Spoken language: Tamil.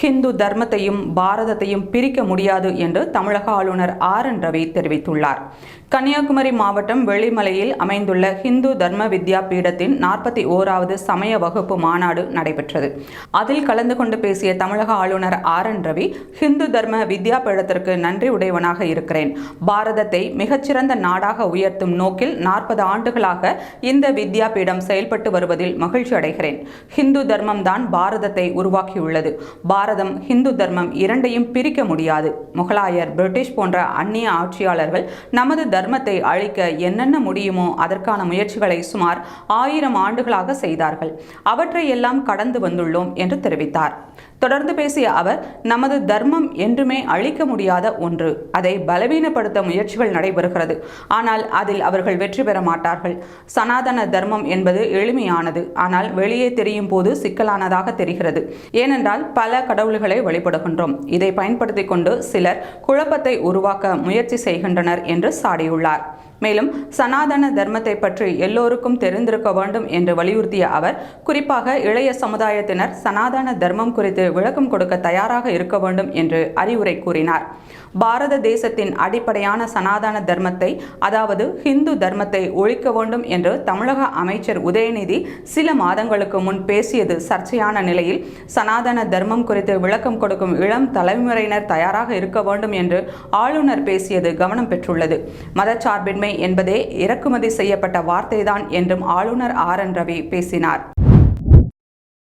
ஹிந்து தர்மத்தையும் பாரதத்தையும் பிரிக்க முடியாது என்று தமிழக ஆளுநர் ஆர் என் ரவி தெரிவித்துள்ளார். கன்னியாகுமரி மாவட்டம் வெளிமலையில் அமைந்துள்ள ஹிந்து தர்ம வித்யா பீடத்தின் நாற்பத்தி ஓராவது சமய வகுப்பு மாநாடு நடைபெற்றது. அதில் கலந்து கொண்டு பேசிய தமிழக ஆளுநர் ஆர் என் ரவி ஹிந்து தர்ம வித்யா பீடத்திற்கு நன்றி உடையவனாக இருக்கிறேன். பாரதத்தை மிகச்சிறந்த நாடாக உயர்த்தும் நோக்கில் நாற்பது ஆண்டுகளாக இந்த வித்யா பீடம் செயல்பட்டு வருவதில் மகிழ்ச்சி அடைகிறேன் ஹிந்து தர்மம் தான் பாரதத்தை உருவாக்கியுள்ளது. பாரதம் ஹிந்து தர்மம் இரண்டையும் பிரிக்க முடியாது. முகலாயர் பிரிட்டிஷ் போன்ற அந்நிய ஆட்சியாளர்கள் நமது தர்மத்தை அழிக்க என்னென்ன முடியுமோ அதற்கான முயற்சிகளை சுமார் ஆயிரம் ஆண்டுகளாக செய்தார்கள். அவற்றை எல்லாம் கடந்து வந்துள்ளோம் என்று தெரிவித்தார். தொடர்ந்து பேசிய அவர் நமது தர்மம் என்றுமே அழிக்க முடியாத ஒன்று. அதை பலவீனப்படுத்த முயற்சிகள் நடைபெறுகிறது. ஆனால் அதில் அவர்கள் வெற்றி பெற மாட்டார்கள். சனாதன தர்மம் என்பது எளிமையானது. ஆனால் வெளியே தெரியும் போது சிக்கலானதாக தெரிகிறது. ஏனென்றால் பல கடவுள்களை வழிபடுகின்றோம். இதை பயன்படுத்தி கொண்டு சிலர் குழப்பத்தை உருவாக்க முயற்சி செய்கின்றனர் என்று சாடியுள்ளார். மேலும் சனாதன தர்மத்தை பற்றி எல்லோருக்கும் தெரிந்திருக்க வேண்டும் என்று வலியுறுத்திய அவர் குறிப்பாக இளைய சமுதாயத்தினர் சனாதன தர்மம் குறித்து விளக்கம் கொடுக்க தயாராக இருக்க வேண்டும் என்று அறிவுரை கூறினார். பாரத தேசத்தின் அடிப்படையான சனாதன தர்மத்தை அதாவது ஹிந்து தர்மத்தை ஒழிக்க வேண்டும் என்று தமிழக அமைச்சர் உதயநிதி சில மாதங்களுக்கு முன் பேசியது சர்ச்சையான நிலையில் சனாதன தர்மம் குறித்து விளக்கம் கொடுக்கும் இளம் தலைமுறையினர் தயாராக இருக்க வேண்டும் என்று ஆளுநர் பேசியது கவனம் பெற்றுள்ளது. மதச்சார்பின்மை என்பதே இறக்குமதி செய்யப்பட்ட வார்த்தைதான் என்றும் ஆளுநர் ஆர் என் ரவி பேசினார்.